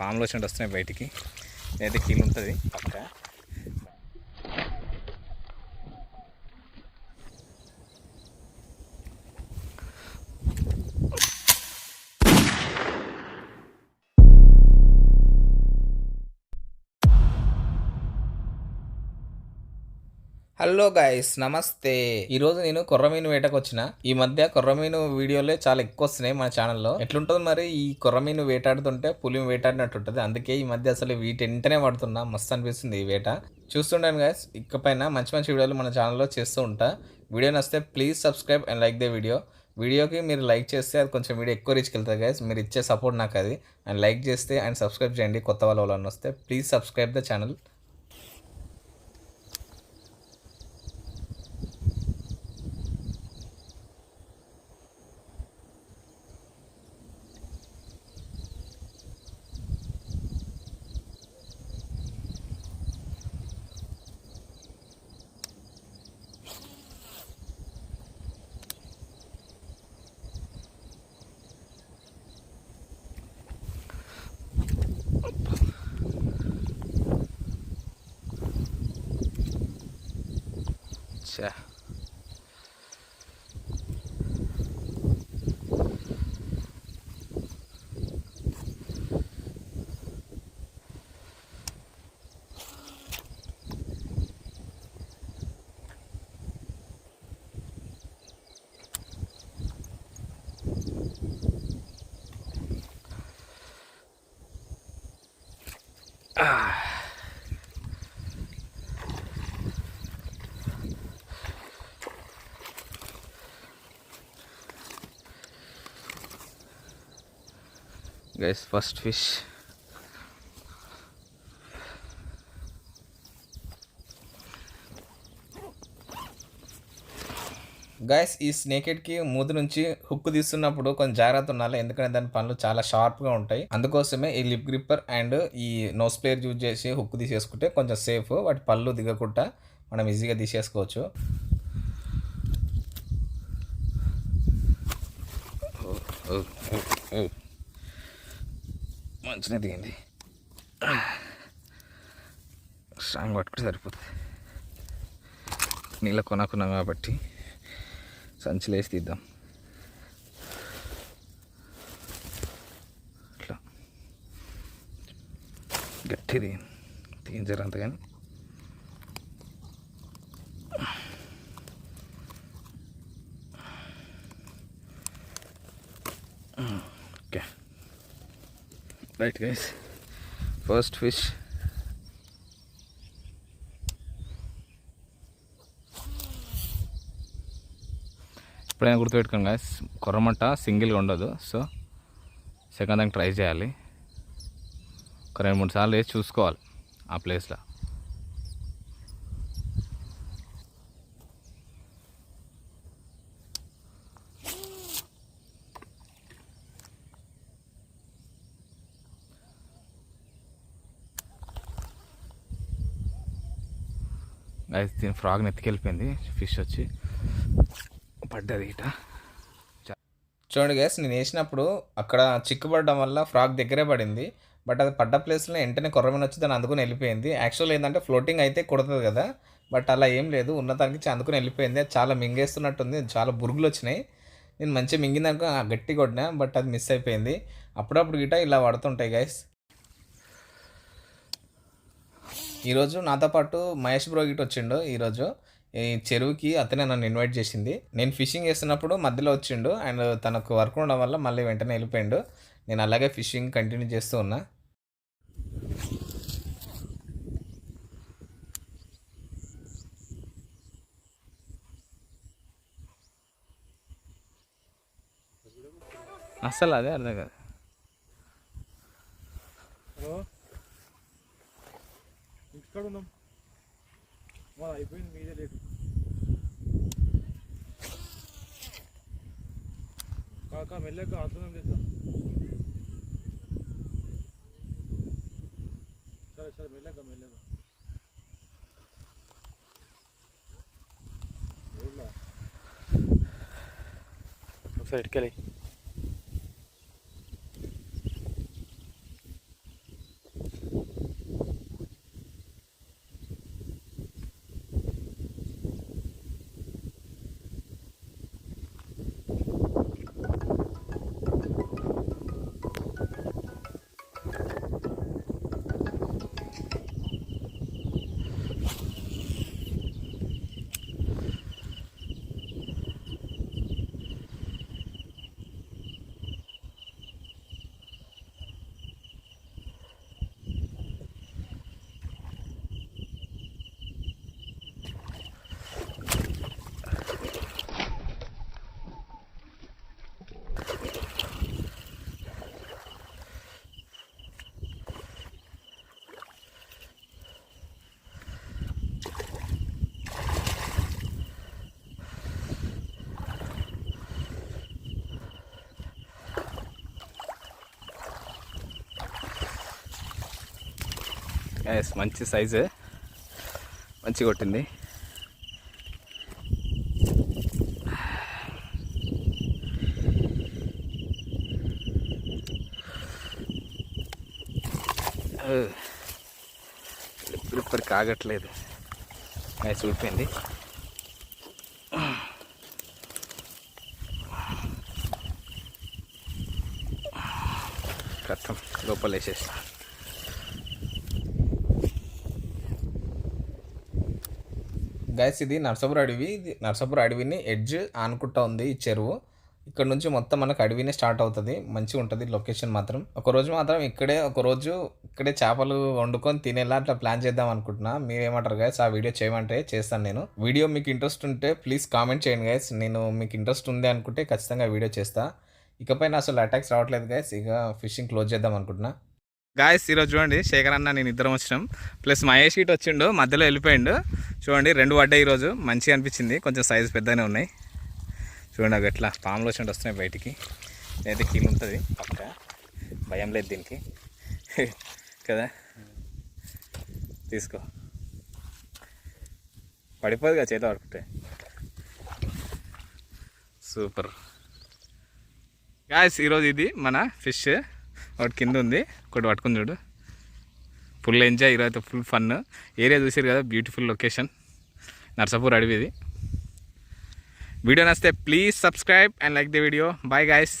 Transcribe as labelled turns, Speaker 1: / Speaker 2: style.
Speaker 1: పాములు వచ్చినట్టు వస్తున్నాయి బయటికి. అయితే కీళ్ళు ఉంటుంది పక్క. హలో గాయస్ నమస్తే. ఈరోజు నేను కొర్రమీను వేటకు వచ్చిన. ఈ మధ్య కొర్రమీను వీడియోలే చాలా ఎక్కువ వస్తున్నాయి మన ఛానల్లో. ఎట్లుంటుంది మరి ఈ కొర్రమీను వేటాడుతుంటే పులిని వేటాడినట్టు ఉంటుంది అందుకే ఈ మధ్య అసలు వీటి వెంటనే పడుతున్నా మస్తు అనిపిస్తుంది ఈ వేట. చూస్తుంటాను గాయస్ ఇకపైన మంచి మంచి వీడియోలు మన ఛానల్లో చేస్తూ ఉంటా. వీడియో నచ్చితే please subscribe and like the video. వీడియోకి మీరు లైక్ చేస్తే అది కొంచెం వీడియో ఎక్కువ రీచ్కి వెళ్తుంది గైస్. మీరు ఇచ్చే సపోర్ట్ నాకు అది. అండ్ లైక్ చేస్తే అండ్ సబ్స్క్రైబ్ చేయండి కొత్త వాళ్ళు వాళ్ళని వస్తే. Please subscribe the channel. siya Ah. Guys first fish guys ఈ స్నేకెట్కి మూతి నుంచి హుక్ తీస్తున్నప్పుడు కొంచెం జాగ్రత్త ఉండాలి. ఎందుకంటే దాని పనులు చాలా షార్ప్గా ఉంటాయి. అందుకోసమే ఈ లిప్ గ్రిప్పర్ అండ్ ఈ నోస్ ప్లేయర్ యూజ్ చేసి హుక్ తీసేసుకుంటే కొంచెం సేఫ్ వాటి పళ్ళు దిగకుండా మనం ఈజీగా తీసేసుకోవచ్చు. Oh, oh, oh, మంచిగా దిగింది. స్ట్రాంగ్ పట్టుకుంటే సరిపోతుంది నీళ్ళ కొనకున్నాం కాబట్టి సంచిలో వేసి తీద్దాం. ఇట్లా. గట్టిది తీయించారు దిగించారు అంతగాని. Okay. Right guys first fish ఎప్పుడైనా గుర్తుపెట్టుకోండి గాయస్ కొర్రమట్ట సింగిల్గా ఉండదు. సో సెకండ్ దానికి ట్రై చేయాలి. ఒక రెండు మూడు సార్లు వేసి చూసుకోవాలి ఆ ప్లేస్లో గైస్ దీని ఫ్రాగ్ నెత్తికెళ్ళిపోయింది. ఫిష్ వచ్చి పడ్డది ఇట. చూడండి గైస్ నేను వేసినప్పుడు అక్కడ చిక్కుపడడం వల్ల ఫ్రాగ్ దగ్గరే పడింది. బట్ అది పడ్డ ప్లేస్లో వెంటనే కొర్రమీన వచ్చి దాన్ని అందుకుని వెళ్ళిపోయింది. యాక్చువల్ ఏంటంటే ఫ్లోటింగ్ అయితే కుడుతుంది కదా. బట్ అలా ఏం లేదు. ఉన్నదానికి అందుకుని వెళ్ళిపోయింది. అది చాలా మింగేస్తున్నట్టుంది. చాలా బురుగులు వచ్చినాయి. నేను మంచిగా మింగిందనుకో ఆ, గట్టి కొట్టినా బట్ అది మిస్ అయిపోయింది. అప్పుడప్పుడు గిట ఇలా పడుతుంటాయి గైస్ ఈరోజు నాతో పాటు మహేష్ బ్రో గిట్ వచ్చిండు ఈరోజు. ఈ చెరువుకి అతనే నన్ను ఇన్వైట్ చేసింది. నేను ఫిషింగ్ చేస్తున్నప్పుడు మధ్యలో వచ్చిండు అండ్ తనకు వర్క్ ఉండడం వల్ల మళ్ళీ వెంటనే వెళ్ళిపోయిండు. నేను అలాగే ఫిషింగ్ కంటిన్యూ చేస్తూ ఉన్నా. అసలు అదే అర్థం కాదు.
Speaker 2: మాది అయిపోయింది మీదే లేదు కాక మెల్లగా ఆడుతున్నాం చేద్దాం సరే సరే మెల్లగా మెల్లగా ఊళ్ళో. ఒకసారి
Speaker 1: ఎస్ మంచి సైజు మంచి కొట్టింది. ఇప్పుడు ఇప్పుడు కాగట్లేదు మ్యాచ్ ఊడిపోయింది. కథం లోపల వేసేసాను గైస్ ఇది నర్సాపురం అడవి. ఇది నర్సాపురం అడవిని ఎడ్జ్ ఆనుకుంటా ఉంది ఈ చెరువు. ఇక్కడ నుంచి మొత్తం మనకు అడవినే స్టార్ట్ అవుతుంది. మంచిగా ఉంటుంది లొకేషన్ మాత్రం. ఒక రోజు మాత్రం ఇక్కడే ఒక రోజు ఇక్కడే చేపలు వండుకొని తినేలా అట్లా ప్లాన్ చేద్దాం అనుకుంటున్నా. మీరేమంటారు గైస్ ఆ వీడియో చేయమంటే చేస్తాను నేను. వీడియో మీకు ఇంట్రెస్ట్ ఉంటే ప్లీజ్ కామెంట్ చేయండి గైస్ నేను మీకు ఇంట్రెస్ట్ ఉంది అనుకుంటే ఖచ్చితంగా వీడియో చేస్తా. ఇకపైన అసలు అటాక్స్ రావట్లేదు గైస్ ఇక ఫిషింగ్ క్లోజ్ చేద్దాం అనుకుంటున్నా. గాయస్ ఈరోజు చూడండి శేఖర్ అన్న నేను ఇద్దరం వచ్చినాం. ప్లస్ మహేష్ ఇటు వచ్చిండు మధ్యలో వెళ్ళిపోయిండు. చూడండి రెండు పడ్డాయి ఈరోజు. మంచిగా అనిపించింది. కొంచెం సైజు పెద్దగానే ఉన్నాయి. చూడండి అవి ఎట్లా పాములు వచ్చినట్టు వస్తున్నాయి బయటికి. అయితే కీలు ఉంటుంది. పక్క భయం లేదు దీనికి. కదా? తీసుకో. పడిపోదు కదా చేతిలో పడుకుంటే సూపర్. గాయస్ ఈరోజు ఇది మన ఫిష్. ఒకటి కింద ఉంది. ఒకటి పట్టుకుని చూడు. ఫుల్ ఎంజాయ్ ఈరోజు ఫుల్ ఫన్. ఏరియా చూసారు కదా బ్యూటిఫుల్ లొకేషన్ నర్సాపూర్ అడవి ఇది వీడియో నచ్చితే please subscribe and like the video bye guys